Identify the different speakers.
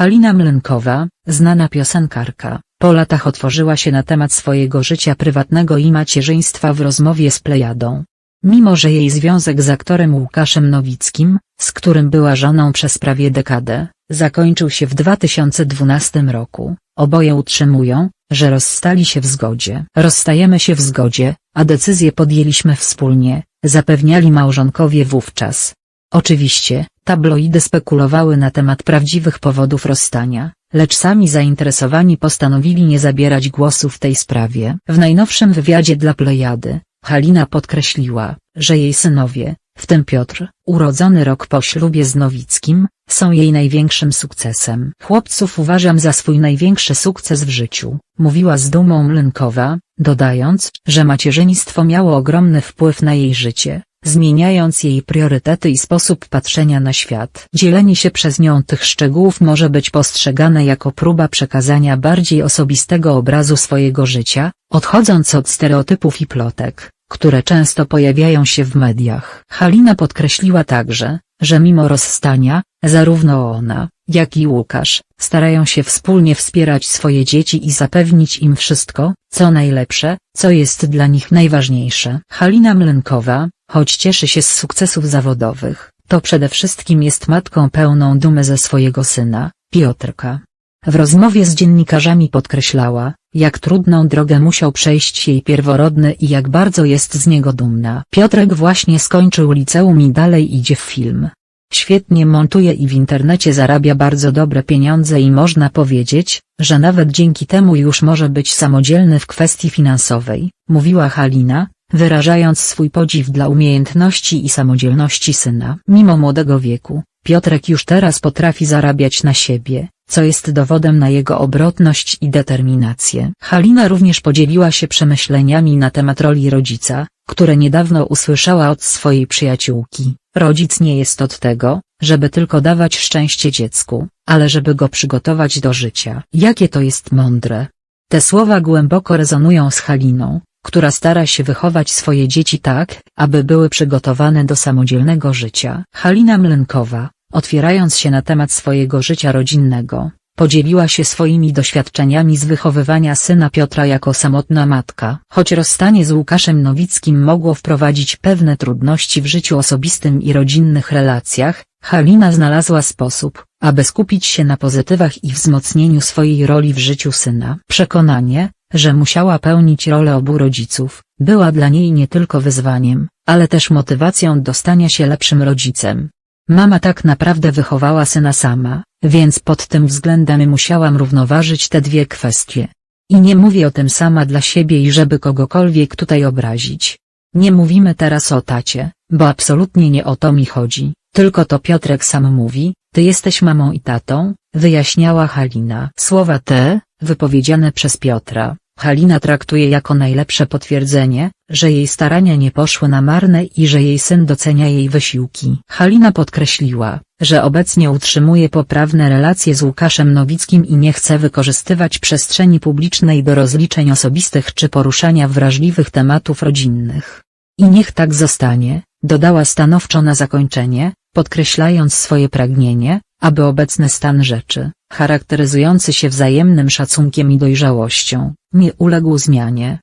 Speaker 1: Halina Mlynkowa, znana piosenkarka, po latach otworzyła się na temat swojego życia prywatnego i macierzyństwa w rozmowie z Plejadą. Mimo że jej związek z aktorem Łukaszem Nowickim, z którym była żoną przez prawie dekadę, zakończył się w 2012 roku, oboje utrzymują, że rozstali się w zgodzie. Rozstajemy się w zgodzie, a decyzję podjęliśmy wspólnie, zapewniali małżonkowie wówczas. Oczywiście, tabloidy spekulowały na temat prawdziwych powodów rozstania, lecz sami zainteresowani postanowili nie zabierać głosu w tej sprawie. W najnowszym wywiadzie dla Plejady, Halina podkreśliła, że jej synowie, w tym Piotr, urodzony rok po ślubie z Nowickim, są jej największym sukcesem. Chłopców uważam za swój największy sukces w życiu, mówiła z dumą Mlynkowa, dodając, że macierzyństwo miało ogromny wpływ na jej życie, zmieniając jej priorytety i sposób patrzenia na świat. Dzielenie się przez nią tych szczegółów może być postrzegane jako próba przekazania bardziej osobistego obrazu swojego życia, odchodząc od stereotypów i plotek, które często pojawiają się w mediach. Halina podkreśliła także, że mimo rozstania, zarówno ona, jak i Łukasz, starają się wspólnie wspierać swoje dzieci i zapewnić im wszystko, co najlepsze, co jest dla nich najważniejsze. Halina Mlynkowa, choć cieszy się z sukcesów zawodowych, to przede wszystkim jest matką pełną dumy ze swojego syna, Piotrka. W rozmowie z dziennikarzami podkreślała, jak trudną drogę musiał przejść jej pierworodny i jak bardzo jest z niego dumna. Piotrek właśnie skończył liceum i dalej idzie w film. Świetnie montuje i w internecie zarabia bardzo dobre pieniądze i można powiedzieć, że nawet dzięki temu już może być samodzielny w kwestii finansowej, mówiła Halina, wyrażając swój podziw dla umiejętności i samodzielności syna. Mimo młodego wieku, Piotrek już teraz potrafi zarabiać na siebie, co jest dowodem na jego obrotność i determinację. Halina również podzieliła się przemyśleniami na temat roli rodzica, które niedawno usłyszała od swojej przyjaciółki. Rodzic nie jest od tego, żeby tylko dawać szczęście dziecku, ale żeby go przygotować do życia. Jakie to jest mądre. Te słowa głęboko rezonują z Haliną, która stara się wychować swoje dzieci tak, aby były przygotowane do samodzielnego życia. Halina Mlynkowa, otwierając się na temat swojego życia rodzinnego, podzieliła się swoimi doświadczeniami z wychowywania syna Piotra jako samotna matka. Choć rozstanie z Łukaszem Nowickim mogło wprowadzić pewne trudności w życiu osobistym i rodzinnych relacjach, Halina znalazła sposób, aby skupić się na pozytywach i wzmocnieniu swojej roli w życiu syna. Przekonanie, że musiała pełnić rolę obu rodziców, była dla niej nie tylko wyzwaniem, ale też motywacją do stania się lepszym rodzicem. Mama tak naprawdę wychowała syna sama, więc pod tym względem musiałam równoważyć te dwie kwestie. I nie mówię o tym sama dla siebie i żeby kogokolwiek tutaj obrazić. Nie mówimy teraz o tacie, bo absolutnie nie o to mi chodzi, tylko to Piotrek sam mówi, ty jesteś mamą i tatą, wyjaśniała Halina. Słowa te, wypowiedziane przez Piotra, Halina traktuje jako najlepsze potwierdzenie, że jej starania nie poszły na marne i że jej syn docenia jej wysiłki. Halina podkreśliła, że obecnie utrzymuje poprawne relacje z Łukaszem Nowickim i nie chce wykorzystywać przestrzeni publicznej do rozliczeń osobistych czy poruszania wrażliwych tematów rodzinnych. I niech tak zostanie, dodała stanowczo na zakończenie, podkreślając swoje pragnienie, aby obecny stan rzeczy, charakteryzujący się wzajemnym szacunkiem i dojrzałością, nie uległ zmianie.